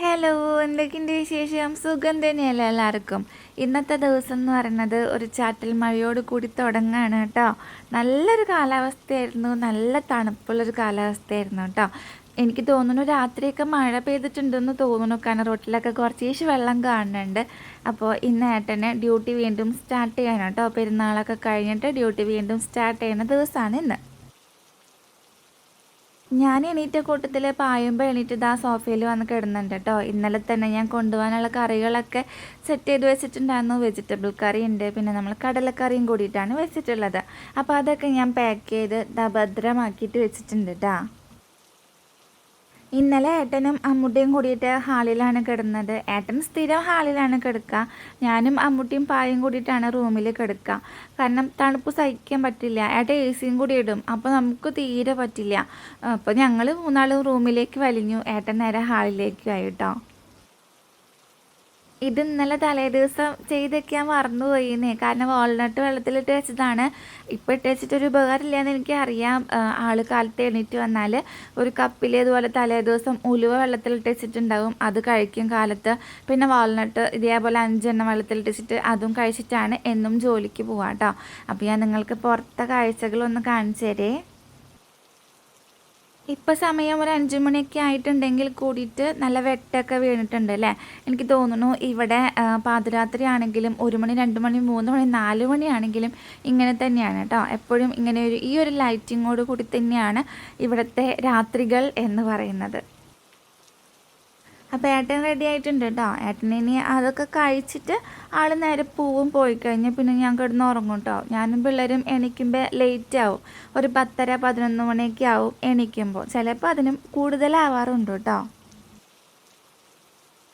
Hello എന്തൊക്കെയുണ്ട് വിശേഷം? സുഖം തന്നെയല്ലേ എല്ലാവർക്കും. ഇന്നത്തെ ദിവസം എന്ന് പറയുന്നത് ഒരു ചാറ്റൽ മഴയോട് കൂടി തുടങ്ങുകയാണ് കേട്ടോ. നല്ലൊരു കാലാവസ്ഥയായിരുന്നു. നല്ല തണുപ്പുള്ളൊരു കാലാവസ്ഥയായിരുന്നു കേട്ടോ. എനിക്ക് തോന്നുന്നു രാത്രിയൊക്കെ മഴ പെയ്തിട്ടുണ്ടെന്ന് തോന്നുന്നു. കാരണം റോട്ടിലൊക്കെ കുറച്ചേശ് വെള്ളം കാണുന്നുണ്ട്. അപ്പോൾ ഇന്ന് ഏട്ടനെ ഡ്യൂട്ടി വീണ്ടും സ്റ്റാർട്ട് ചെയ്യണം കേട്ടോ. പെരുന്നാളൊക്കെ കഴിഞ്ഞിട്ട് ഡ്യൂട്ടി വീണ്ടും സ്റ്റാർട്ട് ചെയ്യുന്ന ദിവസമാണ് ഇന്ന്. ഞാൻ എണീറ്റ കൂട്ടത്തിൽ പായുമ്പോൾ എണീറ്റ് ഇതാ സോഫയിൽ വന്ന് കിടന്നുണ്ട് കേട്ടോ. ഇന്നലെ തന്നെ ഞാൻ കൊണ്ടുപോകാനുള്ള കറികളൊക്കെ സെറ്റ് ചെയ്ത് വെച്ചിട്ടുണ്ടായിരുന്നു. വെജിറ്റബിൾ കറി ഉണ്ട്. പിന്നെ നമ്മൾ കടലക്കറിയും കൂടിയിട്ടാണ് വെച്ചിട്ടുള്ളത്. അപ്പോൾ അതൊക്കെ ഞാൻ പാക്ക് ചെയ്ത് ഭദ്രമാക്കിയിട്ട് വെച്ചിട്ടുണ്ട് കേട്ടോ ഇന്നലെ ഏട്ടനും അമ്മൂട്ടിയും കൂടിയിട്ട് ഹാളിലാണ് കിടന്നത്. ഏട്ടൻ സ്ഥിരം ഹാളിലാണ് കിടക്കുക. ഞാനും അമ്മൂട്ടിയും പായും കൂടിയിട്ടാണ് റൂമിൽ കിടക്കുക. കാരണം തണുപ്പ് സഹിക്കാൻ പറ്റില്ല. ഏട്ടൻ എ സിയും കൂടി ഇടും. അപ്പോൾ നമുക്ക് തീരെ പറ്റില്ല. അപ്പോൾ ഞങ്ങൾ മൂന്നാളും റൂമിലേക്ക് വലിഞ്ഞു. ഏട്ടൻ നേരെ ഹാളിലേക്ക് ആയി കേട്ടോ. ഇത് ഇന്നലെ തലേ ദിവസം മറന്നു മറന്നുപോയിന്നേ. കാരണം വാൾനട്ട് വെള്ളത്തിലിട്ട് വെച്ചതാണ്. ഇപ്പം ഇട്ട് വെച്ചിട്ടൊരു ഉപകാരമില്ല എന്ന് എനിക്കറിയാം ആൾ കാലത്ത് എണീറ്റ് വന്നാൽ ഒരു കപ്പിൽ ഇതുപോലെ തലേ ദിവസം ഉലുവ വെള്ളത്തിലിട്ട് വെച്ചിട്ടുണ്ടാവും. അത് കഴിക്കും കാലത്ത്. പിന്നെ വാൾനട്ട് ഇതേപോലെ അഞ്ചെണ്ണം വെള്ളത്തിലിട്ട് വെച്ചിട്ട് അതും കഴിച്ചിട്ടാണ് എന്നും ജോലിക്ക് പോവാട്ടോ അപ്പോൾ ഞാൻ നിങ്ങൾക്ക് പുറത്തെ കാഴ്ചകളൊന്ന് കാണിച്ചു തരേ. ഇപ്പം സമയം ഒരു അഞ്ച് മണിയൊക്കെ ആയിട്ടുണ്ടെങ്കിൽ കൂടിയിട്ട് നല്ല വെട്ടൊക്കെ വീണിട്ടുണ്ട് അല്ലേ? എനിക്ക് തോന്നുന്നു ഇവിടെ പാതിരാത്രി ആണെങ്കിലും ഒരു മണി രണ്ട് മണി മൂന്ന് മണി നാല് മണിയാണെങ്കിലും ഇങ്ങനെ തന്നെയാണ് കേട്ടോ. എപ്പോഴും ഇങ്ങനെ ഒരു ഈ ഒരു ലൈറ്റിങ്ങോട് കൂടി തന്നെയാണ് ഇവിടുത്തെ രാത്രികൾ എന്ന് പറയുന്നത്. അപ്പോൾ ഏട്ടൻ റെഡി ആയിട്ടുണ്ട് കേട്ടോ ഏട്ടൻ ഇനി അതൊക്കെ കഴിച്ചിട്ട് ആൾ നേരെ പൂവും പോയി കഴിഞ്ഞാൽ പിന്നെ ഞാൻ കിടന്ന് ഉറങ്ങും കേട്ടോ ഞാനും പിള്ളേരും എണീക്കുമ്പോൾ ലേറ്റ് ആവും. ഒരു പത്തര പതിനൊന്ന് മണിയൊക്കെ ആവും എണീക്കുമ്പോൾ ചിലപ്പോൾ അതിനും കൂടുതലാവാറുണ്ട് കേട്ടോ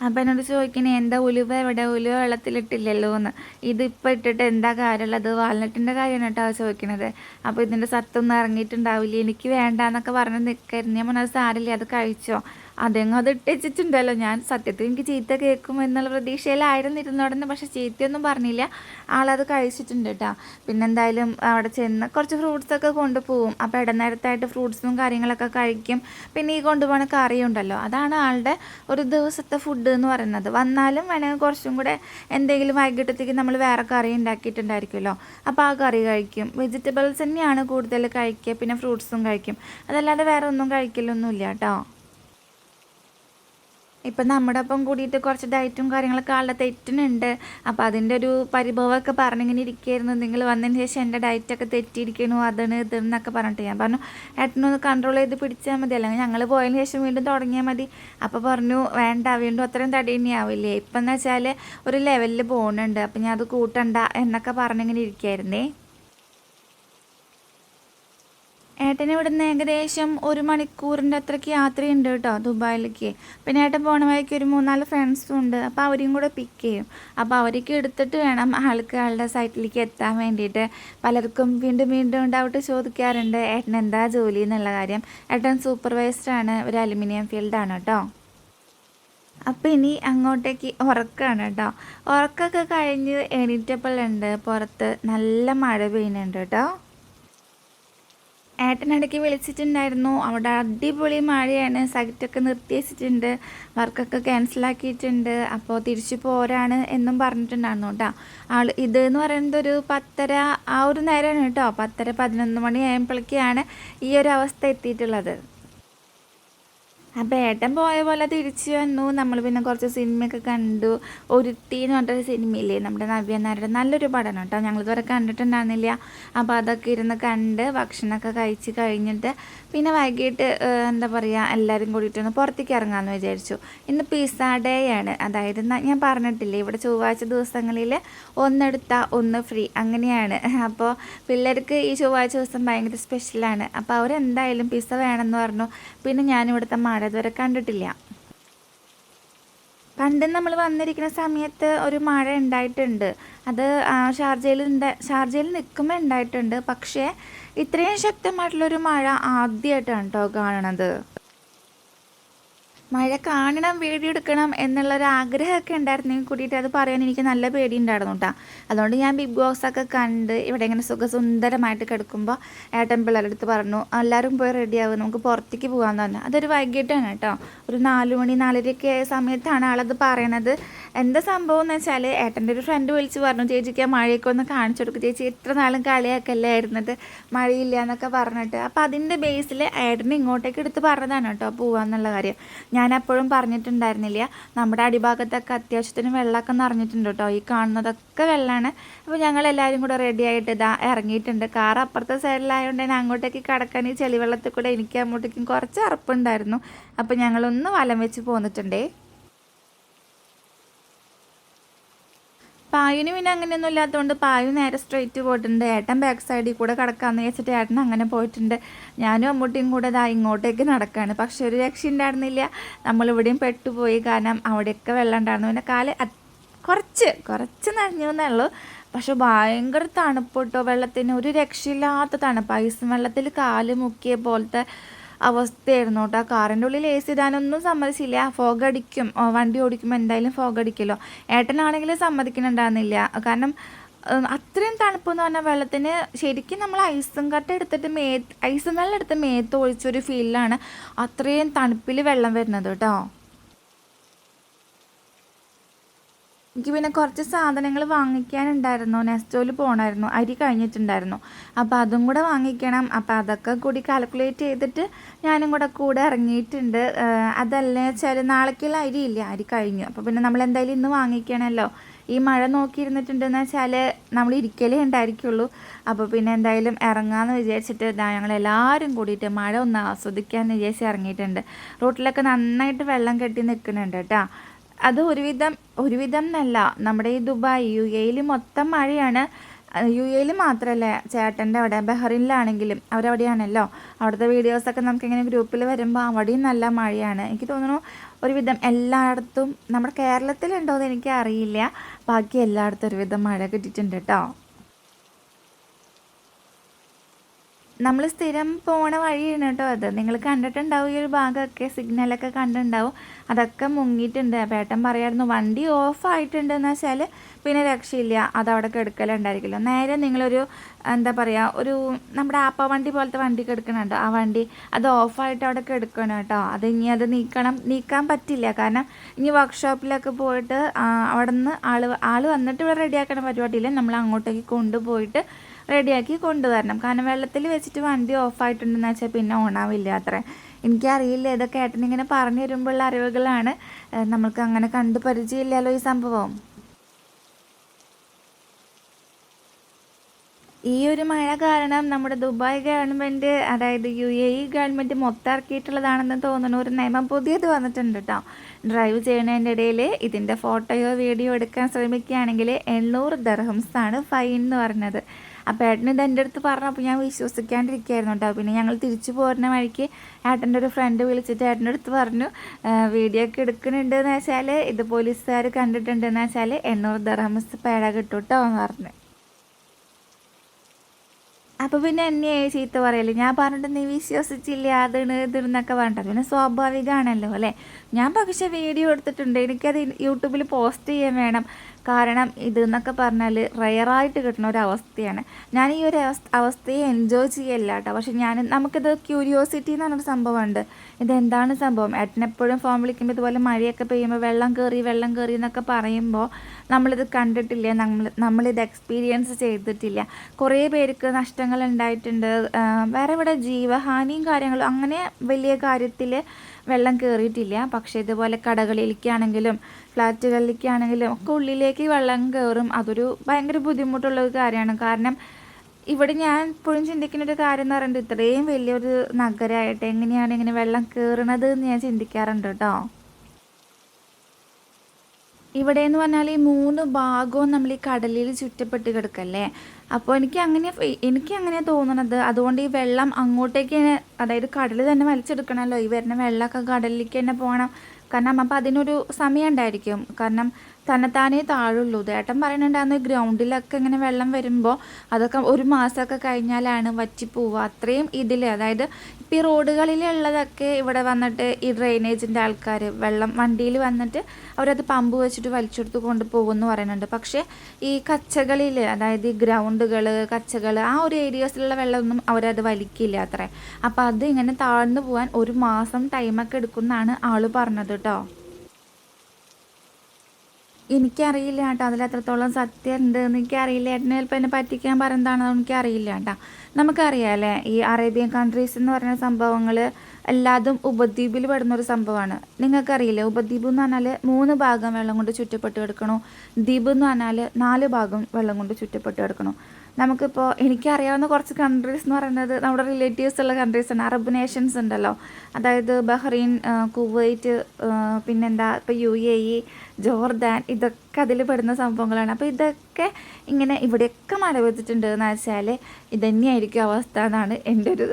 അപ്പം എന്നോട് ചോദിക്കണേ എന്താ ഉലുവ എവിടെ? ഉലുവ വെള്ളത്തിലിട്ടില്ലല്ലോ എന്ന്. ഇതിപ്പോൾ ഇട്ടിട്ട് എന്താ കാര്യമുള്ളത്? വാൽനട്ടിന്റെ കാര്യമാണ് കേട്ടോ ചോദിക്കണത്. അപ്പോൾ ഇതിന്റെ സത്തൊന്നും ഇറങ്ങിയിട്ടുണ്ടാവില്ല എനിക്ക് വേണ്ട എന്നൊക്കെ പറഞ്ഞ് നിൽക്കരുത് ഞാൻ പറഞ്ഞത് സാരില്ല അത് കഴിച്ചോ. അതെങ്ങും അത് ഇട്ടിച്ചിട്ടുണ്ടല്ലോ. ഞാൻ സത്യത്തിൽ എനിക്ക് ചീത്ത കേൾക്കും എന്നുള്ള പ്രതീക്ഷയിലായിരുന്നു ഇരുന്നോടനെ പക്ഷെ ചീത്തയൊന്നും പറഞ്ഞില്ല. ആളത് കഴിച്ചിട്ടുണ്ട് കേട്ടോ. പിന്നെ എന്തായാലും അവിടെ ചെന്ന് കുറച്ച് ഫ്രൂട്ട്സൊക്കെ കൊണ്ടുപോകും. അപ്പോൾ ഇടനേരത്തായിട്ട് ഫ്രൂട്ട്സും കാര്യങ്ങളൊക്കെ കഴിക്കും. പിന്നെ ഈ കൊണ്ടുപോകണ കറിയും ഉണ്ടല്ലോ അതാണ് ആളുടെ ഒരു ദിവസത്തെ ഫുഡ് എന്ന് പറയുന്നത്. വന്നാലും വേണമെങ്കിൽ കുറച്ചും കൂടെ എന്തെങ്കിലും വൈകിട്ടത്തേക്ക് നമ്മൾ വേറെ കറി ഉണ്ടാക്കിയിട്ടുണ്ടായിരിക്കുമല്ലോ. അപ്പോൾ ആ കറി കഴിക്കും. വെജിറ്റബിൾസ് തന്നെയാണ് കൂടുതൽ കഴിക്കുക. പിന്നെ ഫ്രൂട്ട്സും കഴിക്കും. അതല്ലാതെ വേറെ ഒന്നും കഴിക്കലൊന്നുമില്ല കേട്ടോ. ഇപ്പം നമ്മുടെ ഒപ്പം കൂടിയിട്ട് കുറച്ച് ഡയറ്റും കാര്യങ്ങളൊക്കെ ആളുടെ തെറ്റുന്നുണ്ട് അപ്പോൾ അതിന്റെ ഒരു പരിഭവമൊക്കെ പറഞ്ഞിങ്ങനെ ഇരിക്കുകയായിരുന്നു. നിങ്ങൾ വന്നതിന് ശേഷം എന്റെ ഡയറ്റൊക്കെ തെറ്റിയിരിക്കണു അതാണ് ഇതെന്നൊക്കെ പറഞ്ഞിട്ട് ഞാൻ പറഞ്ഞു ഏട്ടനൊന്ന് കൺട്രോൾ ചെയ്ത് പിടിച്ചാൽ മതി. അല്ലെങ്കിൽ ഞങ്ങൾ പോയതിന് ശേഷം വീണ്ടും തുടങ്ങിയാൽ മതി. അപ്പോൾ പറഞ്ഞു വേണ്ട വീണ്ടും അത്രയും തടി തന്നെയാവില്ലേ ഇപ്പം എന്ന് വെച്ചാൽ ഒരു ലെവലിൽ പോകുന്നുണ്ട് അപ്പം ഞാൻ അത് കൂട്ടണ്ട എന്നൊക്കെ പറഞ്ഞിങ്ങനെ ഇരിക്കുകയായിരുന്നേ. ഏട്ടന് ഇവിടുന്ന് ഏകദേശം ഒരു മണിക്കൂറിന്റെ അത്രയ്ക്ക് യാത്രയുണ്ട് കേട്ടോ ദുബായിലേക്ക്. പിന്നെ ഏട്ടൻ പോണ വഴിക്ക് ഒരു മൂന്നാൽ ഫ്രണ്ട്സും ഉണ്ട്. അപ്പോൾ അവരെയും കൂടെ പിക്ക് ചെയ്യും. അപ്പോൾ അവരൊക്കെ എടുത്തിട്ട് വേണം ആൾക്ക് ആളുടെ സൈറ്റിലേക്ക് എത്താൻ വേണ്ടിയിട്ട്. പലർക്കും വീണ്ടും വീണ്ടും ഡൗട്ട് ചോദിക്കാറുണ്ട് ഏട്ടൻ എന്താ ജോലി? എന്നുള്ള കാര്യം. ഏട്ടൻ സൂപ്പർവൈസറാണ് ഒരു അലുമിനിയം ഫീൽഡാണ് കേട്ടോ. അപ്പം ഇനി അങ്ങോട്ടേക്ക് ഉറക്കമാണ് കേട്ടോ. ഉറക്കമൊക്കെ കഴിഞ്ഞ് എണീറ്റപ്പോഴുണ്ട് പുറത്ത് നല്ല മഴ പെയ്യുന്നുണ്ട് കേട്ടോ. ഏട്ടനിടയ്ക്ക് വിളിച്ചിട്ടുണ്ടായിരുന്നു. അവിടെ അടിപൊളി മഴയാണ്. സൈറ്റൊക്കെ നിർത്തി വെച്ചിട്ടുണ്ട് വർക്കൊക്കെ ക്യാൻസലാക്കിയിട്ടുണ്ട്. അപ്പോൾ തിരിച്ചു പോരാണ് എന്നും പറഞ്ഞിട്ടുണ്ടായിരുന്നു കേട്ടോ. ആൾ ഇത് എന്ന് പറയുന്നത് ഒരു പത്തര ആ ഒരു നേരമാണ് കേട്ടോ. പത്തര പതിനൊന്ന് മണി ആയപ്പോഴേക്കാണ് ഈ ഒരു അവസ്ഥ എത്തിയിട്ടുള്ളത്. അപ്പം ഏട്ടൻ പോയ പോലെ തിരിച്ചു വന്നു. നമ്മൾ പിന്നെ കുറച്ച് സിനിമയൊക്കെ കണ്ടു. ഒരുത്തി എന്ന് പറഞ്ഞൊരു സിനിമയില്ലേ? നമ്മുടെ നവ്യ നവ്യനാരുടെ നല്ലൊരു പഠനം കേട്ടോ. ഞങ്ങൾ ഇതുവരെ കണ്ടിട്ടുണ്ടായിരുന്നില്ല. അപ്പോൾ അതൊക്കെ ഇരുന്ന് കണ്ട് ഭക്ഷണമൊക്കെ കഴിച്ച് കഴിഞ്ഞിട്ട് പിന്നെ വൈകിട്ട് എന്താ പറയുക എല്ലാവരും കൂടിയിട്ടൊന്ന് പുറത്തേക്ക് ഇറങ്ങാമെന്ന് വിചാരിച്ചു. ഇന്ന് പിസ്സ ഡേ ആണ്. അതായത് ഞാൻ പറഞ്ഞിട്ടില്ലേ ഇവിടെ ചൊവ്വാഴ്ച ദിവസങ്ങളിൽ ഒന്നെടുത്താൽ ഒന്ന് ഫ്രീ അങ്ങനെയാണ്. അപ്പോൾ പിള്ളേർക്ക് ഈ ചൊവ്വാഴ്ച ദിവസം ഭയങ്കര സ്പെഷ്യലാണ് അപ്പോൾ അവരെന്തായാലും പിസ വേണമെന്ന് പറഞ്ഞു. പിന്നെ ഞാനിവിടുത്തെ മഴ ഇതുവരെ കണ്ടിട്ടില്ല. പണ്ട് നമ്മൾ വന്നിരിക്കുന്ന സമയത്ത് ഒരു മഴ ഉണ്ടായിട്ടുണ്ട്. അത് ഷാർജയിൽ ഷാർജയിൽ നിൽക്കുമ്പോൾ ഉണ്ടായിട്ടുണ്ട്. പക്ഷേ ഇത്രയും ശക്തമായിട്ടുള്ളൊരു മഴ ആദ്യമായിട്ടാണ് കേട്ടോ കാണണത് മഴ കാണണം വീഡിയോ എടുക്കണം എന്നുള്ളൊരു ആഗ്രഹമൊക്കെ ഉണ്ടായിരുന്നെങ്കിൽ കൂടിയിട്ട് അത് പറയാൻ എനിക്ക് നല്ല പേടി ഉണ്ടായിരുന്നു കേട്ടോ. അതുകൊണ്ട് ഞാൻ ബിഗ് ബോസ് ഒക്കെ കണ്ട് ഇവിടെ ഇങ്ങനെ സുഖസുന്ദരമായിട്ട് കിടക്കുമ്പോൾ ഏട്ടൻ പിള്ളേരുടെ അടുത്ത് പറഞ്ഞു എല്ലാവരും പോയി റെഡിയാവും നമുക്ക് പുറത്തേക്ക് പോകാമെന്ന് പറഞ്ഞു. അതൊരു വൈകിട്ടാണ് കേട്ടോ. ഒരു നാല് മണി നാലരയൊക്കെ സമയത്താണ് ആളത് പറയണത്. എന്താ സംഭവം എന്ന് വെച്ചാൽ ഏട്ടന്റെ ഒരു ഫ്രണ്ട് വിളിച്ച് പറഞ്ഞു ചേച്ചിക്ക് ആ മഴയൊക്കെ ഒന്ന് കാണിച്ചു കൊടുക്കും. ചേച്ചി ഇത്ര നാളും കളിയാക്കല്ലേ ആയിരുന്നത്? മഴയില്ല എന്നൊക്കെ പറഞ്ഞിട്ട്. അപ്പോൾ അതിന്റെ ബേസിൽ ഏട്ടനെ ഇങ്ങോട്ടേക്ക് എടുത്ത് പറഞ്ഞതാണ് കേട്ടോ പോവാന്നുള്ള കാര്യം. ഞാൻ അപ്പോഴും പറഞ്ഞിട്ടുണ്ടായിരുന്നില്ല. നമ്മുടെ അടിഭാഗത്തൊക്കെ അത്യാവശ്യത്തിന് വെള്ളമൊക്കെ നിറഞ്ഞിട്ടുണ്ട് കേട്ടോ. ഈ കാണുന്നതൊക്കെ വെള്ളമാണ്. അപ്പോൾ ഞങ്ങൾ എല്ലാവരും കൂടെ റെഡി ആയിട്ട് ഇതാ ഇറങ്ങിയിട്ടുണ്ട്. കാർ അപ്പുറത്തെ സൈഡിലായതുകൊണ്ട് തന്നെ അങ്ങോട്ടേക്ക് കടക്കാൻ ഈ ചെളിവെള്ളത്തിൽ കൂടെ എനിക്ക് അങ്ങോട്ടേക്കും കുറച്ച് അറപ്പുണ്ടായിരുന്നു. അപ്പോൾ ഞങ്ങളൊന്ന് വലം വെച്ച് പോന്നിട്ടുണ്ടേ. പായുന് പിന്നെ അങ്ങനെയൊന്നും ഇല്ലാത്തതുകൊണ്ട് പായു നേരെ സ്ട്രെയിറ്റ് പോയിട്ടുണ്ട്. ഏട്ടൻ ബാക്ക് സൈഡിൽ കൂടെ കിടക്കാമെന്ന് വെച്ചിട്ട് ഏട്ടൻ അങ്ങനെ പോയിട്ടുണ്ട്. ഞാനും അമ്മൂട്ടിയും കൂടെ ഇതാ ഇങ്ങോട്ടേക്ക് നടക്കുകയാണ് പക്ഷെ ഒരു രക്ഷ ഉണ്ടായിരുന്നില്ല നമ്മളിവിടെയും പെട്ടുപോയി. കാരണം അവിടെയൊക്കെ വെള്ളം ഉണ്ടായിരുന്നു. പിന്നെ കാൽ കുറച്ച് കുറച്ച് നനഞ്ഞു എന്നേ പക്ഷെ ഭയങ്കര തണുപ്പ് കേട്ടോ. വെള്ളത്തിന് ഒരു രക്ഷയില്ലാത്ത തണുപ്പ്. ഐസ് വെള്ളത്തിൽ കാൽ മുക്കിയ പോലത്തെ അവസ്ഥയായിരുന്നു കേട്ടോ കാറിന്റെ ഉള്ളിൽ എ സി ഇടാനൊന്നും സമ്മതിച്ചില്ല. ഫോഗ് അടിക്കും. വണ്ടി ഓടിക്കുമ്പോൾ എന്തായാലും ഫോഗ് അടിക്കല്ലോ ഏട്ടനാണെങ്കിൽ സമ്മതിക്കുന്നുണ്ടായിരുന്നില്ല കാരണം അത്രയും തണുപ്പ് എന്ന് പറഞ്ഞാൽ വെള്ളത്തിന് ശരിക്കും നമ്മൾ ഐസും കട്ട എടുത്തിട്ട് മേ ഐസും വെള്ളം എടുത്ത് മേത്ത് ഒഴിച്ചൊരു ഫീലാണ് അത്രയും തണുപ്പിൽ വെള്ളം വരുന്നത് കേട്ടോ. എനിക്ക് പിന്നെ കുറച്ച് സാധനങ്ങൾ വാങ്ങിക്കാനുണ്ടായിരുന്നു. നെസ്റ്റോയിൽ പോകണമായിരുന്നു അരി കഴിഞ്ഞിട്ടുണ്ടായിരുന്നു. അപ്പോൾ അതും കൂടെ വാങ്ങിക്കണം. അപ്പോൾ അതൊക്കെ കൂടി കാൽക്കുലേറ്റ് ചെയ്തിട്ട് ഞാനും കൂടെ കൂടെ ഇറങ്ങിയിട്ടുണ്ട്. അതല്ലേ വെച്ചാൽ നാളേക്കുള്ള അരി ഇല്ല അരി കഴിഞ്ഞു. അപ്പോൾ പിന്നെ നമ്മൾ എന്തായാലും ഇന്ന് വാങ്ങിക്കണമല്ലോ ഈ മഴ നോക്കിയിരുന്നിട്ടുണ്ടെന്ന് വെച്ചാൽ നമ്മൾ ഇരിക്കലേ ഉണ്ടായിരിക്കുള്ളൂ. അപ്പോൾ പിന്നെ എന്തായാലും ഇറങ്ങാമെന്ന് വിചാരിച്ചിട്ട് എല്ലാവരും കൂടിയിട്ട് മഴ ഒന്ന് ആസ്വദിക്കാമെന്ന് വിചാരിച്ച് ഇറങ്ങിയിട്ടുണ്ട്. റോട്ടിലൊക്കെ നന്നായിട്ട് വെള്ളം കെട്ടി നിൽക്കുന്നുണ്ട് കേട്ടോ. അത് ഒരുവിധം ഒരുവിധം എന്നല്ല. നമ്മുടെ ഈ ദുബായ് യു എയിൽ മൊത്തം മഴയാണ്. യു എയിൽ മാത്രമല്ല ചേട്ടന്റെ അവിടെ ബഹ്റിനിലാണെങ്കിലും അവരവിടെയാണല്ലോ. അവിടുത്തെ വീഡിയോസൊക്കെ നമുക്കിങ്ങനെ ഗ്രൂപ്പിൽ വരുമ്പോൾ അവിടെയും നല്ല മഴയാണ്. എനിക്ക് തോന്നുന്നു ഒരുവിധം എല്ലായിടത്തും നമ്മുടെ കേരളത്തിലുണ്ടോ എന്ന് എനിക്കറിയില്ല. ബാക്കി എല്ലായിടത്തും ഒരുവിധം മഴ കിട്ടിയിട്ടുണ്ട് കേട്ടോ നമ്മൾ സ്ഥിരം പോണ വഴിയാണ് കേട്ടോ അത്. നിങ്ങൾ കണ്ടിട്ടുണ്ടാവും ഈ ഒരു ഭാഗമൊക്കെ സിഗ്നലൊക്കെ കണ്ടിട്ടുണ്ടാവും. അതൊക്കെ മുങ്ങിയിട്ടുണ്ട്. പേട്ടൻ പറയായിരുന്നു വണ്ടി ഓഫ് ആയിട്ടുണ്ട് എന്ന് വെച്ചാൽ പിന്നെ രക്ഷയില്ല. അതവിടെ കെടുക്കലുണ്ടായിരിക്കില്ല നേരെ നിങ്ങളൊരു എന്താ പറയുക ഒരു നമ്മുടെ ആപ്പ വണ്ടി പോലത്തെ വണ്ടി കെടുക്കണുണ്ടോ. ആ വണ്ടി അത് ഓഫായിട്ട് അവിടെ കെടുക്കണം കേട്ടോ അത് ഇനി അത് നീക്കണം നീക്കാൻ പറ്റില്ല. കാരണം ഇനി വർക്ക്ഷോപ്പിലൊക്കെ പോയിട്ട് അവിടെ നിന്ന് ആൾ ആൾ വന്നിട്ട് ഇവിടെ റെഡിയാക്കണ പരിപാടിയില്ല നമ്മൾ അങ്ങോട്ടേക്ക് കൊണ്ടുപോയിട്ട് റെഡിയാക്കി കൊണ്ടുവരണം. കാരണം വെള്ളത്തിൽ വെച്ചിട്ട് വണ്ടി ഓഫായിട്ടുണ്ടെന്ന് വെച്ചാൽ പിന്നെ ഓണാവില്ല അത്ര. എനിക്കറിയില്ല ഇതൊക്കെ ഏട്ടനിങ്ങനെ പറഞ്ഞു തരുമ്പോഴുള്ള അറിവുകളാണ്. നമ്മൾക്ക് അങ്ങനെ കണ്ടു പരിചയമില്ലല്ലോ ഈ സംഭവം. ഈ ഒരു മഴ കാരണം നമ്മുടെ ദുബായ് ഗവൺമെന്റ് അതായത് യു എ ഇ ഗവൺമെന്റ് മൊത്തം ഇറക്കിയിട്ടുള്ളതാണെന്ന് തോന്നുന്നു. ഒരു നിയമം പുതിയത് വന്നിട്ടുണ്ട് കേട്ടോ ഡ്രൈവ് ചെയ്യുന്നതിന്റെ ഇടയിൽ ഇതിന്റെ ഫോട്ടോയോ വീഡിയോ എടുക്കാൻ ശ്രമിക്കുകയാണെങ്കിൽ എണ്ണൂറ് ദർഹംസ് ആണ് ഫൈൻ എന്ന് പറഞ്ഞത്. അപ്പോൾ ഏട്ടൻ ഇത് എന്റെ അടുത്ത് പറഞ്ഞപ്പോൾ ഞാൻ വിശ്വസിക്കാണ്ടിരിക്കുകയായിരുന്നു കേട്ടോ പിന്നെ ഞങ്ങൾ തിരിച്ചു പോരുന്ന വഴിക്ക് ഏട്ടന്റെ ഒരു ഫ്രണ്ട് വിളിച്ചിട്ട് ഏട്ടന്റെ അടുത്ത് പറഞ്ഞു വീഡിയോ ഒക്കെ എടുക്കുന്നുണ്ട് എന്ന് വെച്ചാൽ ഇത് പോലീസുകാർ കണ്ടിട്ടുണ്ടെന്ന് വെച്ചാൽ എണ്ണൂറ് ദർഹംസ് പേട കിട്ടും കേട്ടോ എന്ന് പറഞ്ഞു. അപ്പോൾ പിന്നെ എന്നെ ചീത്ത പറയല്ലേ ഞാൻ പറഞ്ഞിട്ട് നീ വിശ്വസിച്ചില്ല? അതിണ് ഇതിന്നൊക്കെ പറഞ്ഞിട്ട്. പിന്നെ സ്വാഭാവികമാണല്ലോ അല്ലേ? ഞാൻ പക്ഷേ വീഡിയോ എടുത്തിട്ടുണ്ട്. എനിക്കത് യൂട്യൂബിൽ പോസ്റ്റ് ചെയ്യാൻ വേണം. കാരണം ഇതെന്നൊക്കെ പറഞ്ഞാൽ റയറായിട്ട് കിട്ടുന്ന ഒരു അവസ്ഥയാണ്. ഞാൻ ഈ ഒരു അവസ്ഥ അവസ്ഥയെ എൻജോയ് ചെയ്യല്ല കേട്ടോ. പക്ഷെ ഞാൻ നമുക്കിത് ക്യൂരിയോസിറ്റി എന്ന് പറഞ്ഞൊരു സംഭവമുണ്ട്. ഇതെന്താണ് സംഭവം? ഏട്ടനെപ്പോഴും ഫോൺ വിളിക്കുമ്പോൾ ഇതുപോലെ മഴയൊക്കെ പെയ്യുമ്പോൾ വെള്ളം കയറി വെള്ളം കയറി എന്നൊക്കെ പറയുമ്പോൾ നമ്മളിത് കണ്ടിട്ടില്ല. നമ്മൾ നമ്മളിത് എക്സ്പീരിയൻസ് ചെയ്തിട്ടില്ല. കുറേ പേർക്ക് നഷ്ടങ്ങൾ ഉണ്ടായിട്ടുണ്ട്. വേറെ ഇവിടെ ജീവഹാനിയും കാര്യങ്ങളും അങ്ങനെ വലിയ കാര്യത്തിൽ വെള്ളം കയറിയിട്ടില്ല പക്ഷേ ഇതുപോലെ കടകളിലേക്കാണെങ്കിലും ഫ്ലാറ്റുകളിലേക്കാണെങ്കിലും ഒക്കെ ഉള്ളിലേക്ക് വെള്ളം കയറും അതൊരു ഭയങ്കര ബുദ്ധിമുട്ടുള്ള ഒരു കാര്യമാണ്. കാരണം ഇവിടെ ഞാൻ ഇപ്പോഴും ചിന്തിക്കുന്ന ഒരു കാര്യം എന്ന് പറയുന്നത് ഇത്രയും വലിയൊരു നഗരമായിട്ട് എങ്ങനെയാണ് ഇങ്ങനെ വെള്ളം കയറണത് എന്ന് ഞാൻ ചിന്തിക്കാറുണ്ട് കേട്ടോ. ഇവിടെ എന്ന് പറഞ്ഞാൽ ഈ മൂന്ന് ഭാഗവും നമ്മൾ ഈ കടലിൽ ചുറ്റപ്പെട്ട് കിടക്കല്ലേ? അപ്പോൾ എനിക്ക് അങ്ങനെ എനിക്ക് അങ്ങനെ തോന്നണത് അതുകൊണ്ട് ഈ വെള്ളം അങ്ങോട്ടേക്ക് അതായത് കടൽ തന്നെ വലിച്ചെടുക്കണമല്ലോ. ഈ വരുന്ന വെള്ളമൊക്കെ കടലിലേക്ക് തന്നെ പോകണം. കാരണം അപ്പോൾ അതിനൊരു സമയം ഉണ്ടായിരിക്കും. കാരണം തന്നെത്താനേ താഴുള്ളൂ. ഏട്ടൻ പറയുന്നുണ്ടായിരുന്നു ഗ്രൗണ്ടിലൊക്കെ ഇങ്ങനെ വെള്ളം വരുമ്പോൾ അതൊക്കെ ഒരു മാസമൊക്കെ കഴിഞ്ഞാലാണ് വറ്റിപ്പോവുക. അത്രയും ഇതിൽ അതായത് ഇപ്പം ഈ റോഡുകളിലുള്ളതൊക്കെ ഇവിടെ വന്നിട്ട് ഈ ഡ്രെയിനേജിന്റെ ആൾക്കാർ വെള്ളം വണ്ടിയിൽ വന്നിട്ട് അവരത് പമ്പ് വെച്ചിട്ട് വലിച്ചെടുത്ത് കൊണ്ട് പോകുമെന്ന് പറയുന്നുണ്ട്. പക്ഷേ ഈ കച്ചകളിൽ അതായത് ഈ ഗ്രൗണ്ടുകൾ കച്ചകൾ ആ ഒരു ഏരിയാസിലുള്ള വെള്ളമൊന്നും അവരത് വലിക്കില്ല അത്രേ. അപ്പോൾ അത് ഇങ്ങനെ താഴ്ന്നു പോകാൻ ഒരു മാസം ടൈമൊക്കെ എടുക്കുമെന്നാണ് ആൾ പറഞ്ഞത് കേട്ടോ. എനിക്കറിയില്ല കേട്ടോ. അതിൽ എത്രത്തോളം സത്യം ഉണ്ട് എന്ന് എനിക്കറിയില്ല. ഏട്ടനെ ചിലപ്പോൾ എന്നെ പറ്റിക്കാൻ പറയുന്നതാണെന്ന് എനിക്കറിയില്ല കേട്ടോ. നമുക്കറിയാമല്ലേ ഈ അറേബ്യൻ കൺട്രീസ് എന്ന് പറയുന്ന സംഭവങ്ങൾ എല്ലാതും ഉപദ്വീപിൽ പെടുന്ന ഒരു സംഭവമാണ്. നിങ്ങൾക്കറിയില്ലേ? ഉപദ്വീപ് എന്ന് പറഞ്ഞാൽ മൂന്ന് ഭാഗം വെള്ളം കൊണ്ട് ചുറ്റപ്പെട്ട് കിടക്കണു. ദ്വീപ് എന്ന് പറഞ്ഞാൽ നാല് ഭാഗം വെള്ളം കൊണ്ട് ചുറ്റപ്പെട്ട് കിടക്കണു. നമുക്കിപ്പോൾ എനിക്കറിയാവുന്ന കുറച്ച് കൺട്രീസ് എന്ന് പറയുന്നത് നമ്മുടെ റിലേറ്റീവ്സ് ഉള്ള കൺട്രീസ് ആണ്. അറബ് നേഷൻസ് ഉണ്ടല്ലോ. അതായത് ബഹ്റൈൻ കുവൈറ്റ് പിന്നെന്താ? ഇപ്പോൾ യു എ ഇ ജോർദാൻ ഇതൊക്കെ അതിൽ പെടുന്ന സംഭവങ്ങളാണ്. അപ്പോൾ ഇതൊക്കെ ഇങ്ങനെ ഇവിടെയൊക്കെ മഴ പെയ്തിട്ടുണ്ട് എന്ന് വെച്ചാൽ ഇതന്നെയായിരിക്കും അവസ്ഥ എന്നാണ് എന്റെ ഒരു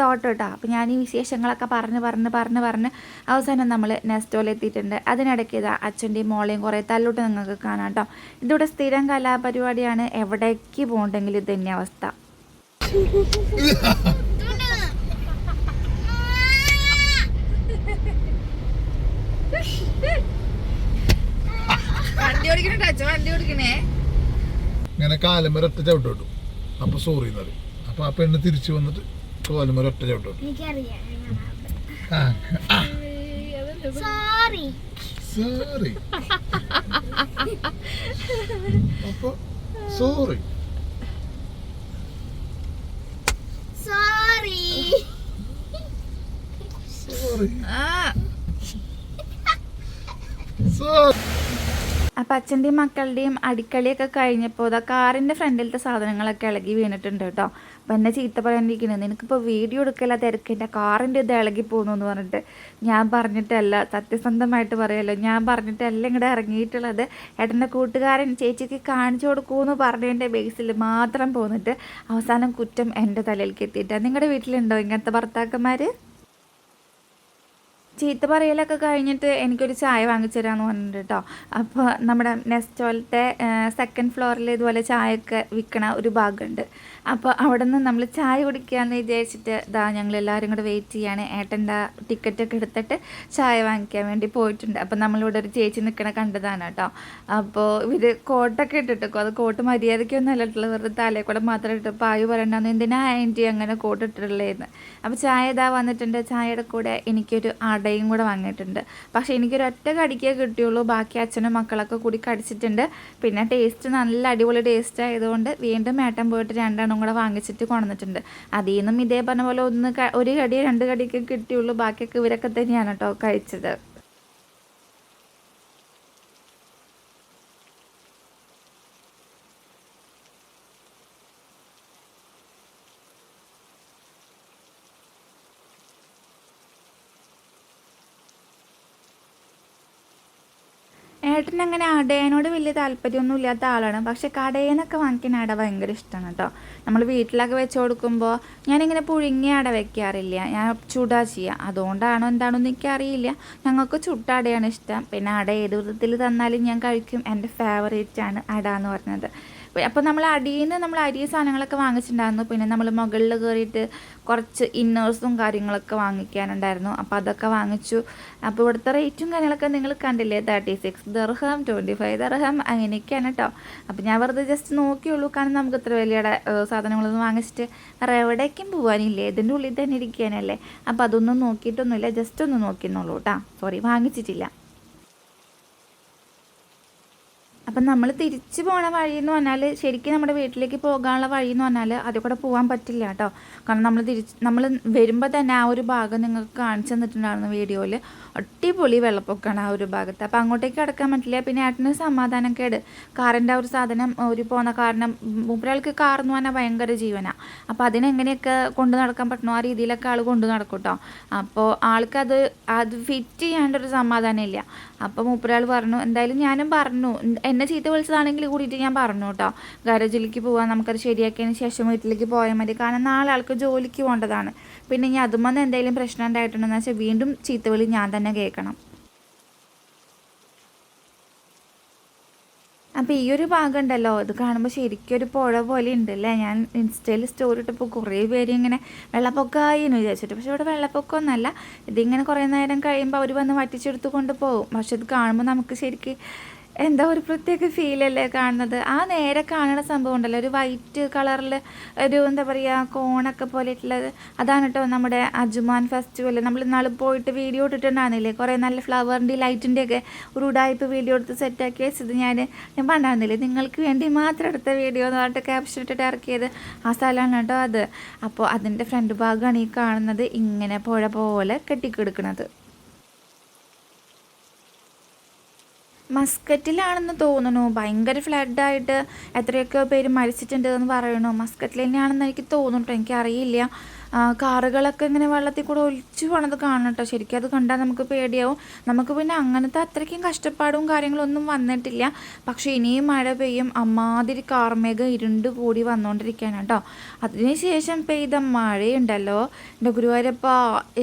തോട്ട് കേട്ടോ അപ്പോൾ ഞാൻ ഈ വിശേഷങ്ങളൊക്കെ പറഞ്ഞ് പറഞ്ഞ് പറഞ്ഞ് പറഞ്ഞ് അവസാനം നമ്മൾ നെസ്റ്റോൽ എത്തിയിട്ടുണ്ട്. അതിനിടയ്ക്ക് ഇതാ അച്ഛന്റെയും മോളെയും കുറേ തല്ലോട്ട് നിങ്ങൾക്ക് കാണാം കേട്ടോ ഇതിവിടെ സ്ഥിരം കലാപരിപാടിയാണ്. എവിടേക്ക് പോകണ്ടെങ്കിലും ഇത് തന്നെ അവസ്ഥ. വണ്ടി ഓടിക്കണേ വണ്ടി ഓടിക്കണേ. ഇങ്ങനെ കാലമ്പര ഒറ്റ ചവിട്ട് വിട്ടു അപ്പൊ സോറി എന്ന് പറയും അപ്പൊ ആ പെണ്ണ് തിരിച്ചു വന്നിട്ട് കാലുമര ഒറ്റ ചവിട്ട് വിട്ടു എനിക്കറിയാം ആ. സോറി സോറി അപ്പൊ സോറി സോറി സോറി ആ. സോറി അപ്പം അച്ഛന്റെയും മക്കളുടെയും അടിക്കളിയൊക്കെ കഴിഞ്ഞപ്പോൾ ഇതാ കാറിന്റെ ഫ്രണ്ടിലത്തെ സാധനങ്ങളൊക്കെ ഇളകി വീണിട്ടുണ്ട് കേട്ടോ. അപ്പം എന്നെ ചീത്ത പറയാണ്ടിരിക്കുന്നത് നിനക്കിപ്പോൾ വീഡിയോ എടുക്കല തിരക്ക്. എന്റെ കാറിന്റെ ഇത് ഇളകി പോകുന്നു എന്ന് പറഞ്ഞിട്ട് ഞാൻ പറഞ്ഞിട്ടല്ല സത്യസന്ധമായിട്ട് പറയല്ലോ. ഞാൻ പറഞ്ഞിട്ടല്ല ഇങ്ങോട്ട് ഇറങ്ങിയിട്ടുള്ളത്. ഏട്ടന്റെ കൂട്ടുകാരൻ ചേച്ചിക്ക് കാണിച്ചു കൊടുക്കൂന്ന് പറഞ്ഞതിന്റെ ബേസിൽ മാത്രം പോന്നിട്ട് അവസാനം കുറ്റം എന്റെ തലയിലേക്ക് എത്തിയിട്ടാണ് നിങ്ങളുടെ വീട്ടിലുണ്ടോ ഇങ്ങനത്തെ ഭർത്താക്കന്മാർ ചീത്ത പറയലൊക്കെ കഴിഞ്ഞിട്ട് എനിക്കൊരു ചായ വാങ്ങിച്ചു തരാമെന്ന് പറഞ്ഞിട്ട് കേട്ടോ. അപ്പോൾ നമ്മുടെ നെസ്റ്റോലത്തെ സെക്കൻഡ് ഫ്ലോറിൽ ഇതുപോലെ ചായയൊക്കെ വിൽക്കണ ഒരു ഭാഗമുണ്ട്. അപ്പോൾ അവിടെ നിന്ന് നമ്മൾ ചായ കുടിക്കാമെന്ന് വിചാരിച്ചിട്ട് ഇതാ ഞങ്ങൾ എല്ലാവരും കൂടെ വെയിറ്റ് ചെയ്യാണ്. ഏട്ടന്റെ ടിക്കറ്റൊക്കെ എടുത്തിട്ട് ചായ വാങ്ങിക്കാൻ വേണ്ടി പോയിട്ടുണ്ട്. അപ്പോൾ നമ്മളിവിടെ ഒരു ചേച്ചി നിൽക്കണ കണ്ടതാണ് കേട്ടോ. അപ്പോൾ ഇവർ കോട്ടൊക്കെ ഇട്ടിട്ടോ അത് കോട്ട് മര്യാദയ്ക്കൊന്നും അല്ലിട്ടുള്ളത് വെറുതെ തലയിൽ മാത്രം ഇട്ട് പായു പറയണ്ടെന്ന് എന്തിനാ ആന്റി അങ്ങനെ കോട്ട് ഇട്ടിട്ടുള്ളതെന്ന് അപ്പോൾ ചായ ഇതാ വന്നിട്ടുണ്ട്. ചായയുടെ കൂടെ എനിക്കൊരു അടയും കൂടെ വാങ്ങിയിട്ടുണ്ട്. പക്ഷേ എനിക്കൊരു ഒറ്റ കടിക്കേ കിട്ടിയുള്ളൂ. ബാക്കി അച്ഛനും മക്കളൊക്കെ കൂടി കടിച്ചിട്ടുണ്ട്. പിന്നെ ടേസ്റ്റ് നല്ല അടിപൊളി ടേസ്റ്റ് ആയതുകൊണ്ട് വീണ്ടും ഏട്ടൻ പോയിട്ട് രണ്ടെണ്ണം കൂടെ വാങ്ങിച്ചിട്ട് കൊണ്ടുവന്നിട്ടുണ്ട്. അതിൽ നിന്നും ഇതേ പറഞ്ഞ പോലെ ഒന്ന് ഒരു കടി രണ്ട് കടിയൊക്കെ കിട്ടിയുള്ളൂ. ബാക്കിയൊക്കെ ഇവരൊക്കെ തന്നെയാണ് കേട്ടോ കഴിച്ചത്. ഏട്ടൻ അങ്ങനെ അടയനോട് വലിയ താല്പര്യമൊന്നും ഇല്ലാത്ത ആളാണ്. പക്ഷെ കടയിൽ വാങ്ങിക്കുന്ന അട ഭയങ്കര ഇഷ്ടമാണ് കേട്ടോ നമ്മൾ വീട്ടിലൊക്കെ വെച്ച് കൊടുക്കുമ്പോൾ ഞാനിങ്ങനെ പുഴുങ്ങിയ അട വെക്കാറില്ല. ഞാൻ ചുടാ ചെയ്യുക അതുകൊണ്ടാണോ എന്താണോ എന്ന് എനിക്കറിയില്ല. ഞങ്ങൾക്ക് ചുട്ട അടയാണ് ഇഷ്ടം. പിന്നെ അട ഏത് വിധത്തിൽ തന്നാലും ഞാൻ കഴിക്കും. എന്റെ ഫേവറേറ്റ് ആണ് അട എന്ന് പറഞ്ഞത്. അപ്പോൾ നമ്മൾ അടിയിൽ നിന്ന് നമ്മൾ അരി സാധനങ്ങളൊക്കെ വാങ്ങിച്ചിട്ടുണ്ടായിരുന്നു പിന്നെ നമ്മൾ മുകളിൽ കയറിയിട്ട് കുറച്ച് ഇന്നേഴ്സും കാര്യങ്ങളൊക്കെ വാങ്ങിക്കാനുണ്ടായിരുന്നു. അപ്പോൾ അതൊക്കെ വാങ്ങിച്ചു. അപ്പോൾ ഇവിടുത്തെ റേറ്റും കാര്യങ്ങളൊക്കെ നിങ്ങൾ കണ്ടില്ലേ? Thirty six dirham twenty five dirham അങ്ങനെയൊക്കെയാണ് കേട്ടോ അപ്പോൾ ഞാൻ വെറുതെ ജസ്റ്റ് നോക്കിയുള്ളൂ. കാരണം നമുക്ക് ഇത്ര വലിയ സാധനങ്ങളൊന്നും വാങ്ങിച്ചിട്ട് വേറെ എവിടേക്കും പോകാനില്ലേ ഇതിന്റെ ഉള്ളിൽ തന്നെ ഇരിക്കാനല്ലേ? അപ്പോൾ അതൊന്നും നോക്കിയിട്ടൊന്നുമില്ല. ജസ്റ്റ് ഒന്ന് നോക്കിയെന്നുള്ളൂ കേട്ടോ സോറി വാങ്ങിച്ചിട്ടില്ല. അപ്പം നമ്മൾ തിരിച്ചു പോണ വഴി എന്ന് പറഞ്ഞാൽ ശരിക്കും നമ്മുടെ വീട്ടിലേക്ക് പോകാനുള്ള വഴി എന്ന് പറഞ്ഞാൽ അതിൽ കൂടെ പോകാൻ പറ്റില്ല കേട്ടോ കാരണം നമ്മൾ തിരിച്ച് നമ്മൾ വരുമ്പോൾ തന്നെ ആ ഒരു ഭാഗം നിങ്ങൾക്ക് കാണിച്ചു തന്നിട്ടുണ്ടായിരുന്നു വീഡിയോയിൽ അടിപൊളി വെള്ളപ്പൊക്കമാണ് ആ ഒരു ഭാഗത്ത്. അപ്പോൾ അങ്ങോട്ടേക്ക് കിടക്കാൻ പറ്റില്ല. പിന്നെ ഏട്ടന് സമാധാനക്കേട് കാറിന്റെ ആ ഒരു സാധനം ഒരു പോകുന്ന കാരണം മൂപ്പരാൾക്ക് കാർ എന്ന് പറഞ്ഞാൽ ഭയങ്കര ജീവനാണ് അപ്പോൾ അതിനെങ്ങനെയൊക്കെ കൊണ്ടു നടക്കാൻ പറ്റണോ? ആ രീതിയിലൊക്കെ ആൾ കൊണ്ടു നടക്കും കേട്ടോ അപ്പോൾ ആൾക്കത് അത് ഫിറ്റ് ചെയ്യാണ്ടൊരു സമാധാനം ഇല്ല. അപ്പോൾ മൂപ്പരാൾ പറഞ്ഞു എന്തായാലും ഞാനും പറഞ്ഞു. എന്നെ ചീത്ത വിളിച്ചതാണെങ്കിൽ കൂടിയിട്ട് ഞാൻ പറഞ്ഞു കേട്ടോ ഗാരേജിലേക്ക് പോകാൻ നമുക്കത് ശരിയാക്കിയതിന് ശേഷം വീട്ടിലേക്ക് പോയാൽ മതി. കാരണം നാളെ അവർക്ക് ജോലിക്ക് പോകേണ്ടതാണ് പിന്നെ ഇനി അതുമെന്ന് എന്തെങ്കിലും പ്രശ്നം ഉണ്ടായിട്ടുണ്ടെന്ന് വെച്ചാൽ വീണ്ടും ചീത്തവിളി ഞാൻ തന്നെ കേൾക്കണം. അപ്പോൾ ഈ ഒരു ഭാഗം ഉണ്ടല്ലോ. ഇത് കാണുമ്പോൾ ശരിക്കും ഒരു പുഴ പോലെ ഉണ്ട് അല്ലേ? ഞാൻ ഇൻസ്റ്റയിൽ സ്റ്റോറി ഇട്ടപ്പോൾ കുറേ പേര് ഇങ്ങനെ വെള്ളപ്പൊക്കമായി എന്ന് വിചാരിച്ചിട്ട്. പക്ഷേ ഇവിടെ വെള്ളപ്പൊക്കമൊന്നുമല്ല ഇതിങ്ങനെ കുറേ നേരം കഴിയുമ്പോൾ അവർ വന്ന് വറ്റിച്ചെടുത്ത് കൊണ്ടുപോകും പക്ഷെ ഇത് കാണുമ്പോൾ നമുക്ക് ശരിക്കും എന്താ ഒരു പ്രത്യേക ഫീൽ അല്ലേ കാണുന്നത്? ആ നേരെ കാണുന്ന സംഭവം ഉണ്ടല്ലോ. ഒരു വൈറ്റ് കളറിൽ ഒരു എന്താ പറയുക കോണൊക്കെ പോലെയിട്ടുള്ളത്. അതാണ് കേട്ടോ നമ്മുടെ അജുമാൻ ഫെസ്റ്റിവൽ നമ്മൾ ഇന്നാൾ പോയിട്ട് വീഡിയോ ഇട്ടിട്ടുണ്ടായിരുന്നില്ലേ? കുറേ നല്ല ഫ്ലവറിന്റെ ലൈറ്റിന്റെ ഒക്കെ ഒരു ഉടായ്പ വീഡിയോ എടുത്ത് സെറ്റാക്കി വെച്ചത് ഞാൻ. ഞാൻ പണ്ടായിരുന്നില്ലേ? നിങ്ങൾക്ക് വേണ്ടി മാത്രം എടുത്ത വീഡിയോ എന്ന് പറഞ്ഞിട്ട് ക്യാപ്ഷൻ ഇട്ടിട്ട് ഇറക്കിയത്. ആ സ്ഥലമാണ് കേട്ടോ അത്. അപ്പോൾ അതിന്റെ ഫ്രണ്ട് ഭാഗമാണ് ഈ കാണുന്നത്. ഇങ്ങനെ പുഴ പോലെ കെട്ടിക്കിടക്കുന്നത് മസ്കറ്റിലാണെന്ന് തോന്നുന്നു. ഭയങ്കര ഫ്ലഡായിട്ട് എത്രയൊക്കെ പേര് മരിച്ചിട്ടുണ്ട് എന്ന് പറയണു. മസ്കറ്റിൽ തന്നെയാണെന്ന് എനിക്ക് തോന്നുന്നു കേട്ടോ എനിക്കറിയില്ല. കാറുകളൊക്കെ ഇങ്ങനെ വെള്ളത്തിൽ കൂടെ ഒലിച്ചു പോണത് കേട്ടോ ശരിക്കും അത് കണ്ടാൽ നമുക്ക് പേടിയാവും. നമുക്ക് പിന്നെ അങ്ങനത്തെ അത്രയ്ക്കും കഷ്ടപ്പാടും കാര്യങ്ങളൊന്നും വന്നിട്ടില്ല. പക്ഷേ ഇനിയും മഴ പെയ്യും. അമ്മാതിരി കാർമേഘം ഇരുണ്ട് കൂടി വന്നുകൊണ്ടിരിക്കുകയാണ് കേട്ടോ അതിനുശേഷം പെയ്ത മഴയുണ്ടല്ലോ. എന്റെ ഗുരുവായൂരപ്പ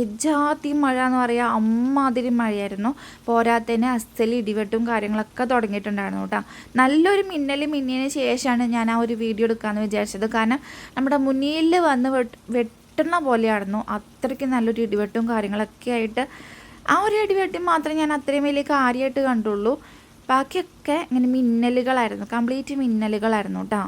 എജാതി മഴ എന്ന് പറയുക അമ്മാതിരി മഴയായിരുന്നു. പോരാത്തതിന് അസ്സൽ ഇടിവെട്ടും കാര്യങ്ങളൊക്കെ തുടങ്ങിയിട്ടുണ്ടായിരുന്നു കേട്ടോ നല്ലൊരു മിന്നൽ മിന്നിയതിന് ശേഷമാണ് ഞാൻ ആ ഒരു വീഡിയോ എടുക്കാമെന്ന് വിചാരിച്ചത്. കാരണം നമ്മുടെ മുന്നിൽ വന്ന് വെട്ട് വെട്ടുന്ന പോലെയായിരുന്നു. അത്രയ്ക്ക് നല്ലൊരു ഇടിവെട്ടും കാര്യങ്ങളൊക്കെ ആയിട്ട് ആ ഒരു ഇടിവെട്ടി മാത്രമേ ഞാൻ അത്രയും വലിയ കാര്യമായിട്ട് കണ്ടുള്ളൂ. ബാക്കിയൊക്കെ ഇങ്ങനെ മിന്നലുകളായിരുന്നു. കംപ്ലീറ്റ് മിന്നലുകളായിരുന്നു കേട്ടോ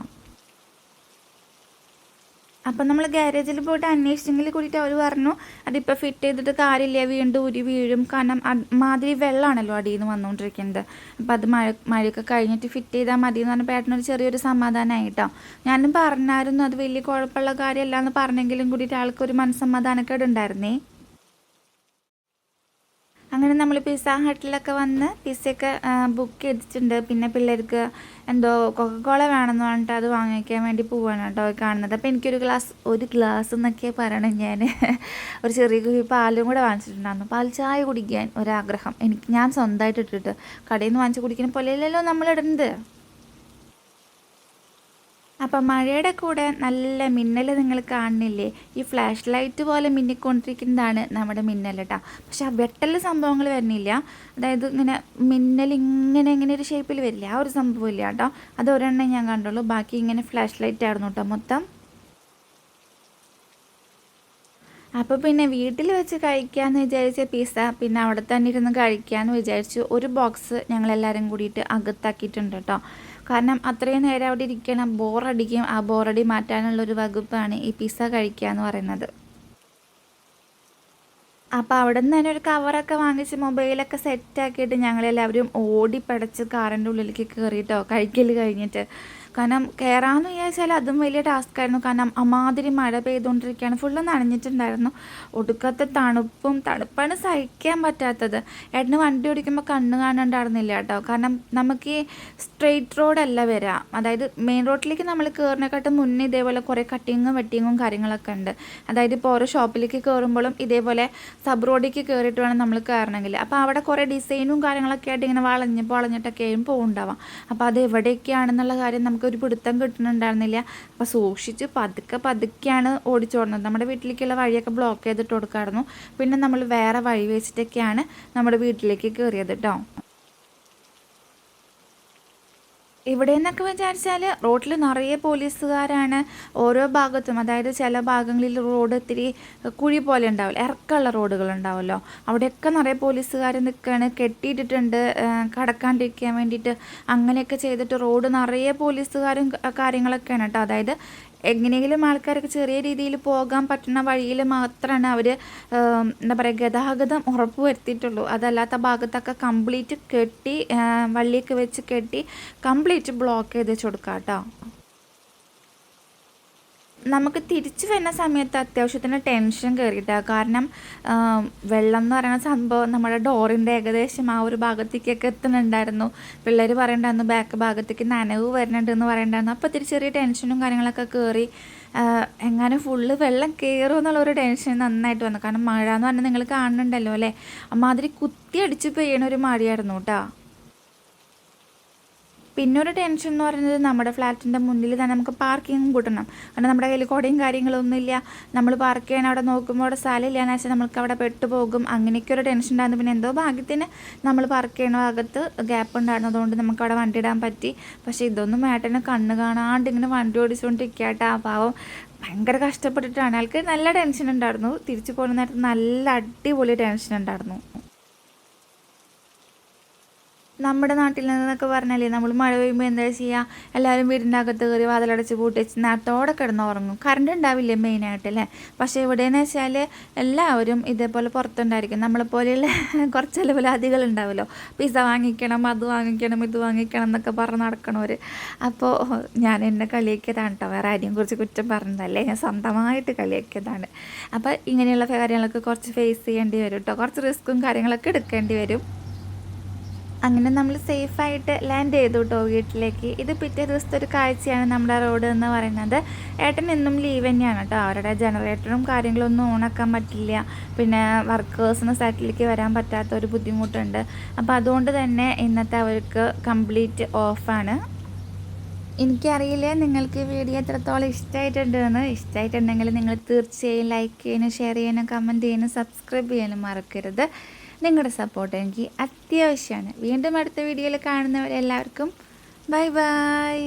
അപ്പം നമ്മൾ ഗാരേജിൽ പോയിട്ട് അന്വേഷിച്ചെങ്കിൽ കൂടിയിട്ട് അവർ പറഞ്ഞു അതിപ്പോൾ ഫിറ്റ് ചെയ്തിട്ട് കാര്യമില്ല വീണ്ടും ഉരി വീഴും. കാരണം മാതിരി വെള്ളമാണല്ലോ അടിയിൽ നിന്ന് വന്നുകൊണ്ടിരിക്കുന്നത് അപ്പോൾ അത് മഴ മഴയൊക്കെ കഴിഞ്ഞിട്ട് ഫിറ്റ് ചെയ്താൽ മതി എന്ന് പറഞ്ഞപ്പോൾ ഏട്ടനൊരു ചെറിയൊരു സമാധാനമായിട്ടോ ഞാനും പറഞ്ഞായിരുന്നു അത് വലിയ കുഴപ്പമുള്ള കാര്യമല്ല എന്ന് പറഞ്ഞെങ്കിലും കൂടിയിട്ട് ആൾക്കൊരു മനസ്സമാധാനക്കേട് ഉണ്ടായിരുന്നേ? അങ്ങനെ നമ്മൾ പിസ്സ ഹട്ടിലൊക്കെ വന്ന് പിസ്സയൊക്കെ ബുക്ക് ചെയ്തിട്ടുണ്ട് പിന്നെ പിള്ളേർക്ക് എന്തോ കൊക്കക്കോള വേണമെന്ന് പറഞ്ഞിട്ട് അത് വാങ്ങിക്കാൻ വേണ്ടി പോവാണ് കേട്ടോ കാണുന്നത്. അപ്പോൾ എനിക്കൊരു ഗ്ലാസ് ഒരു ഗ്ലാസ് എന്നൊക്കെ പറയണം ഞാൻ ഒരു ചെറിയ കുപ്പി പാലും കൂടെ വാങ്ങിച്ചിട്ടുണ്ടായിരുന്നു. പാൽ ചായ കുടിക്കാൻ ഒരാഗ്രഹം എനിക്ക് ഞാൻ സ്വന്തമായിട്ട് ഇട്ടിട്ട് കടയിൽ നിന്ന് വാങ്ങിച്ച് കുടിക്കുന്ന പോലെയല്ലല്ലോ നമ്മളിടുന്നത് അപ്പം മഴയുടെ കൂടെ നല്ല മിന്നൽ നിങ്ങൾ കാണുന്നില്ലേ? ഈ ഫ്ലാഷ് ലൈറ്റ് പോലെ മിന്നിക്കൊണ്ടിരിക്കുന്നതാണ് നമ്മുടെ മിന്നൽ കേട്ടോ പക്ഷെ ആ വെട്ടൽ സംഭവങ്ങൾ വരുന്നില്ല. അതായത് ഇങ്ങനെ മിന്നൽ ഇങ്ങനെ ഇങ്ങനെ ഒരു ഷേപ്പിൽ വരില്ല. ആ ഒരു സംഭവം ഇല്ല കേട്ടോ അത് ഒരെണ്ണം ഞാൻ കണ്ടുള്ളൂ. ബാക്കി ഇങ്ങനെ ഫ്ലാഷ് ലൈറ്റ് ആയിരുന്നു കേട്ടോ മൊത്തം. അപ്പോൾ പിന്നെ വീട്ടിൽ വെച്ച് കഴിക്കാമെന്ന് വിചാരിച്ച പിസ്സ പിന്നെ അവിടെ തന്നെ ഇരുന്ന് കഴിക്കാമെന്ന് വിചാരിച്ചു ഒരു ബോക്സ് ഞങ്ങളെല്ലാവരും കൂടിയിട്ട് അകത്താക്കിയിട്ടുണ്ട് കേട്ടോ കാരണം അത്രയും നേരം അവിടെ ഇരിക്കണം ബോറടിക്കും ആ ബോറടി മാറ്റാനുള്ള ഒരു വകുപ്പാണ് ഈ പിസ്സ കഴിക്കുക എന്ന് പറയുന്നത്. അപ്പോൾ അവിടെ നിന്ന് തന്നെ ഒരു കവറൊക്കെ വാങ്ങിച്ച് മൊബൈലൊക്കെ സെറ്റാക്കിയിട്ട് ഞങ്ങളെല്ലാവരും ഓടിപ്പടച്ച് കാറിന്റെ ഉള്ളിലേക്ക് കയറിയിട്ടോ കഴിക്കൽ കഴിഞ്ഞിട്ട്. കാരണം കയറാമെന്ന് വിചാരിച്ചാൽ അതും വലിയ ടാസ്ക് ആയിരുന്നു. കാരണം അമാതിരി മഴ പെയ്തുകൊണ്ടിരിക്കുകയാണ്. ഫുള്ള് നനഞ്ഞിട്ടുണ്ടായിരുന്നു. ഒടുക്കത്തെ തണുപ്പും തണുപ്പാണ് സഹിക്കാൻ പറ്റാത്തത്. ഏട്ടന് വണ്ടി ഓടിക്കുമ്പോൾ കണ്ണ് കാണണ്ടായിരുന്നില്ല കേട്ടോ. കാരണം നമുക്ക് ഈ സ്ട്രെയിറ്റ് റോഡല്ല വരിക അതായത് മെയിൻ റോഡിലേക്ക് നമ്മൾ കയറിനെക്കാട്ടും മുന്നേ ഇതേപോലെ കുറേ കട്ടിങ്ങും വെട്ടിങ്ങും കാര്യങ്ങളൊക്കെ ഉണ്ട്. അതായത് ഇപ്പോൾ ഓരോ ഷോപ്പിലേക്ക് കയറുമ്പോഴും ഇതേപോലെ സബ് റോഡിലേക്ക് കയറിയിട്ട് വേണം നമ്മൾ കയറണമെങ്കിൽ അപ്പോൾ അവിടെ കുറേ ഡിസൈനും കാര്യങ്ങളൊക്കെ ആയിട്ട് ഇങ്ങനെ വളഞ്ഞ് വളഞ്ഞിട്ടൊക്കെയും പോകുന്നുണ്ടാവാം അപ്പോൾ അത് എവിടെയൊക്കെയാണെന്നുള്ള കാര്യം നമുക്ക് ഒരു പിടുത്തം കിട്ടുന്നുണ്ടായിരുന്നില്ല. അപ്പോൾ സൂക്ഷിച്ച് പതുക്കെ പതുക്കെയാണ് ഓടിച്ചോടുന്നത്. നമ്മുടെ വീട്ടിലേക്കുള്ള വഴിയൊക്കെ ബ്ലോക്ക് ചെയ്തിട്ട് കൊടുക്കായിരുന്നു. പിന്നെ നമ്മൾ വേറെ വഴി വെച്ചിട്ടൊക്കെയാണ് നമ്മുടെ വീട്ടിലേക്ക് കയറിയത് കേട്ടോ ഇവിടെ നിന്നൊക്കെ വിചാരിച്ചാൽ റോഡിൽ നിറയെ പോലീസുകാരാണ് ഓരോ ഭാഗത്തും. അതായത് ചില ഭാഗങ്ങളിൽ റോഡ് ഇത്തിരി കുഴി പോലെ ഉണ്ടാവില്ല ഇറക്കമുള്ള റോഡുകൾ ഉണ്ടാവുമല്ലോ അവിടെയൊക്കെ നിറയെ പോലീസുകാർ നിൽക്കുകയാണ് കെട്ടിയിട്ടിട്ടുണ്ട് കടക്കാണ്ടിരിക്കാൻ വേണ്ടിയിട്ട് അങ്ങനെയൊക്കെ ചെയ്തിട്ട് റോഡ് നിറയെ പോലീസുകാരും കാര്യങ്ങളൊക്കെയാണ് കേട്ടോ. അതായത് എങ്ങനെയെങ്കിലും ആൾക്കാരൊക്കെ ചെറിയ രീതിയിൽ പോകാൻ പറ്റുന്ന വഴിയിൽ മാത്രമാണ് അവർ എന്താ പറയുക ഗതാഗതം ഉറപ്പ് വരുത്തിയിട്ടുള്ളൂ അതല്ലാത്ത ഭാഗത്തൊക്കെ കംപ്ലീറ്റ് കെട്ടി വള്ളിയൊക്കെ വെച്ച് കെട്ടി കംപ്ലീറ്റ് ബ്ലോക്ക് ചെയ്ത് വെച്ച് കൊടുക്കാം കേട്ടോ നമുക്ക് തിരിച്ചു വരുന്ന സമയത്ത് അത്യാവശ്യത്തിന് ടെൻഷൻ കയറിയിട്ടാണ് കാരണം വെള്ളം എന്ന് പറയുന്ന സംഭവം നമ്മുടെ ഡോറിന്റെ ഏകദേശം ആ ഒരു ഭാഗത്തേക്കൊക്കെ എത്തുന്നുണ്ടായിരുന്നു. പിള്ളേർ പറയണ്ടായിരുന്നു ബാക്ക് ഭാഗത്തേക്ക് നനവ് വരുന്നുണ്ട് എന്ന് പറയണ്ടായിരുന്നു. അപ്പോൾ ഇത്തിരി ചെറിയ ടെൻഷനും കാര്യങ്ങളൊക്കെ കയറി എങ്ങനെ ഫുള്ള് വെള്ളം കയറും എന്നുള്ളൊരു ടെൻഷൻ നന്നായിട്ട് വന്നു. കാരണം മഴ എന്ന് പറഞ്ഞാൽ നിങ്ങൾ കാണുന്നുണ്ടല്ലോ അല്ലേ? അമ്മാതിരി കുത്തി അടിച്ച് പെയ്യണ ഒരു മഴയായിരുന്നു കേട്ടോ. പിന്നെ ഒരു ടെൻഷൻ എന്ന് പറയുന്നത് നമ്മുടെ ഫ്ലാറ്റിന്റെ മുന്നിൽ തന്നെ നമുക്ക് പാർക്കിംഗ് കൂട്ടണം. കാരണം നമ്മുടെ കയ്യിൽ കൊടയും കാര്യങ്ങളൊന്നുമില്ല. നമ്മൾ പാർക്ക് ചെയ്യാൻ അവിടെ നോക്കുമ്പോൾ അവിടെ സ്ഥലമില്ല. എന്ന് വെച്ചാൽ നമുക്ക് അവിടെ പെട്ടുപോകും. അങ്ങനെയൊക്കെ ഒരു ടെൻഷൻ ഉണ്ടായിരുന്നു. പിന്നെ എന്തോ ഭാഗ്യത്തിന് നമ്മൾ പാർക്ക് ചെയ്യണ ഭാഗത്ത് ഗ്യാപ്പ് ഉണ്ടായിരുന്നതുകൊണ്ട് നമുക്ക് അവിടെ വണ്ടി ഇടാൻ പറ്റി. പക്ഷേ ഇതൊന്നും ഏട്ടനെ കണ്ണ് കാണാണ്ട് ഇങ്ങനെ വണ്ടി ഓടിച്ചുകൊണ്ടിരിക്കട്ടെ ആ പാവം. ഭയങ്കര കഷ്ടപ്പെട്ടിട്ടാണ്. ആൾക്ക് നല്ല ടെൻഷൻ ഉണ്ടായിരുന്നു. തിരിച്ചു പോകുന്ന നേരത്ത് നല്ല അടിപൊളി ടെൻഷൻ ഉണ്ടായിരുന്നു. നമ്മുടെ നാട്ടിൽ നിന്നൊക്കെ പറഞ്ഞാലേ നമ്മൾ മഴ പെയ്യുമ്പോൾ എന്താ ചെയ്യുക എല്ലാവരും വീടിന്റെ അകത്ത് കയറി വാതിലടച്ച് പൂട്ടിച്ച് നേരത്തോടെ കിടന്ന് ഉറങ്ങും. കറണ്ട് ഉണ്ടാവില്ലേ മെയിനായിട്ട് അല്ലേ? പക്ഷേ ഇവിടെയെന്ന് വെച്ചാൽ എല്ലാവരും ഇതേപോലെ പുറത്തുണ്ടായിരിക്കും. നമ്മളെപ്പോലെയുള്ള കുറച്ച് അലവലാദികൾ ഉണ്ടാവുമല്ലോ പിസ്സ വാങ്ങിക്കണം അത് വാങ്ങിക്കണം ഇത് വാങ്ങിക്കണം എന്നൊക്കെ പറഞ്ഞ് നടക്കണവർ അപ്പോൾ ഞാൻ എന്നെ കളിയാക്കിയതാണ് കേട്ടോ വേറെ ആരെയും കുറിച്ച് കുറ്റം പറഞ്ഞതല്ലേ. ഞാൻ സ്വന്തമായിട്ട് കളിയാക്കിയതാണ്. അപ്പോൾ ഇങ്ങനെയുള്ള കാര്യങ്ങളൊക്കെ കുറച്ച് ഫേസ് ചെയ്യേണ്ടി വരും കേട്ടോ കുറച്ച് റിസ്ക്കും കാര്യങ്ങളൊക്കെ എടുക്കേണ്ടി വരും. അങ്ങനെ നമ്മൾ സേഫായിട്ട് ലാൻഡ് ചെയ്തു കേട്ടോ വീട്ടിലേക്ക്. ഇത് പിറ്റേ ദിവസത്തെ ഒരു കാഴ്ചയാണ് നമ്മുടെ റോഡ് എന്ന് പറയുന്നത്. ഏട്ടൻ എന്നും ലീവ് തന്നെയാണ് കേട്ടോ. അവരുടെ ജനറേറ്ററും കാര്യങ്ങളൊന്നും ഓണാക്കാൻ പറ്റില്ല. പിന്നെ വർക്കേഴ്സിന് സൈറ്റിലേക്ക് വരാൻ പറ്റാത്ത ഒരു ബുദ്ധിമുട്ടുണ്ട്. അപ്പോൾ അതുകൊണ്ട് തന്നെ ഇന്നത്തെ അവർക്ക് കംപ്ലീറ്റ് ഓഫാണ് എനിക്കറിയില്ല നിങ്ങൾക്ക് ഈ വീഡിയോ എത്രത്തോളം ഇഷ്ടമായിട്ടുണ്ട് എന്ന്. ഇഷ്ടമായിട്ടുണ്ടെങ്കിൽ നിങ്ങൾ തീർച്ചയായും ലൈക്ക് ചെയ്യാനും ഷെയർ ചെയ്യാനും കമന്റ് ചെയ്യാനും സബ്സ്ക്രൈബ് ചെയ്യാനും മറക്കരുത്. നിങ്ങളുടെ സപ്പോർട്ട് എനിക്ക് അത്യാവശ്യമാണ്. വീണ്ടും അടുത്ത വീഡിയോയിൽ കാണുന്നവരെല്ലാവർക്കും ബൈ ബൈ